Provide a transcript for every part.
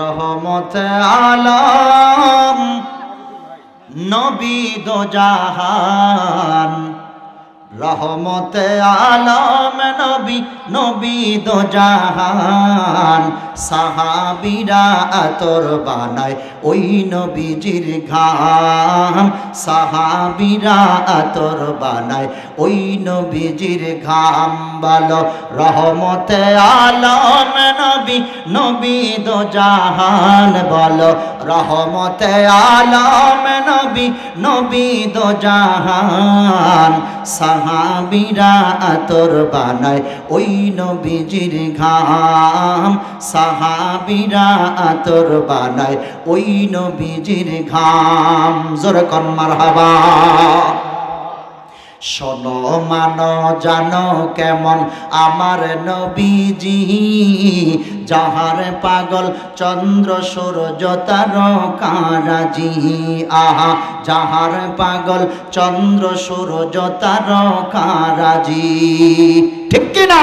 রহমত আলম নবী দো জাহান। রহমত আলম নবী নবী দো জাহান। সাহাবিরা আতর বানায় ওই নবীজির ঘাম। সাহাবিরা আতর বানায় ওই নবীজির ঘাম বলো। রহমতে আলম নবী নবী দো জাহান বলো। রহমত আলম নবী নবী দো জাহান। সাহাবিরা আতর বানায় ওই নবীজির ঘাম। সাহাবিরা আতর বানায় ওই নবীজির ঘাম। জোরে কন মারহাবা। শোনো, মানো, জানো কেমন আমার নবীজি? যাহার পাগল চন্দ্র, সূর্য তারকারাজি আহা, যাহার পাগল চন্দ্র, সূর্য তারকারাজি ঠিক কিনা?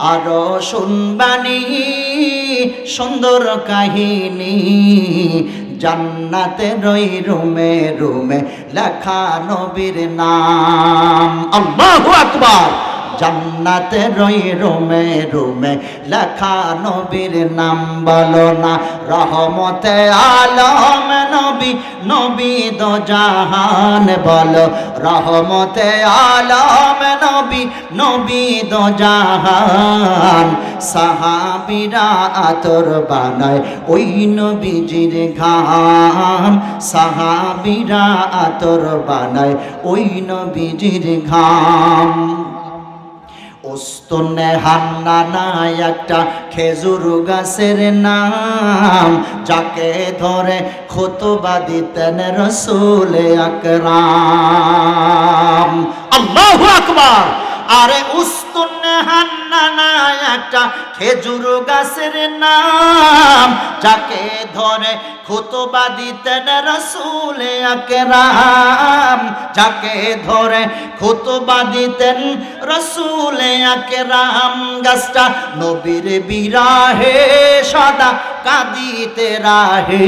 আরও শুনবানি সুন্দর কাহিনী। জান্নাতে রই রুমে রুমে লেখা নবীর নাম। আল্লাহু আকবার। জান্নাতে রই, রুমে রুমে লেখা নবীর নাম বলো না। রহমতে আলম নবী নবী দো জাহান বলো। রহমতে আলম নবী নবী দো জাহান। সাহাবিরা আতর বানায় ওই নবীজির ঘাম। সাহাবিরা আতর বানায় ওই নবীজির ঘাম। ওস্তনে হান্নানা একটা খেজুর গাছের নাম। যাকে ধরে খতবা দিতেন রসুল আকরাম। আল্লাহু আকবার। আরে উস্তুনে হান্নানা একটা খেজুর গাছের নাম, যাকে ধরে খুতবা দিতেন রসুল আকরাম, যাকে ধরে খুতবা দিতেন রসুল আকরাম। গাছটা নবীর বিরাহে, সদা কাঁদিতে রাহে।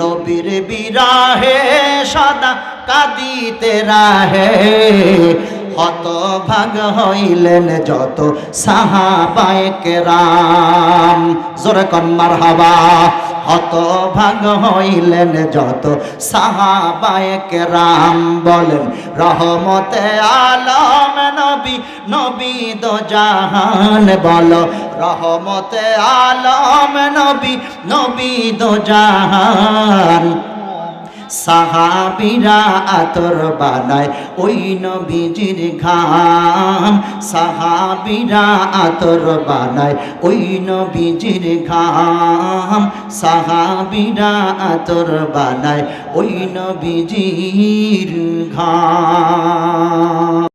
নবীর বিরাহে, সদা কাঁদিতে রাহে। হত ভাগ হইলেন যত সাহা সাহাবায়ে কেরাম। জোরে কন্মার হাবা হত ভাগ হইলেন যত সাহা সাহাবায়ে কেরাম। বলেন, রহমতে আলম নবী নবী দো জাহান। বলো, রহমতে আলম নবী নবী দো জাহান। সাহাবিরা আতর বানায় ওই নবীজির ঘাম। সাহাবিরা আতর বানায় ওই নবীজির ঘাম। সাহাবিরা আতর বানায় ওই নবীজির ঘাম।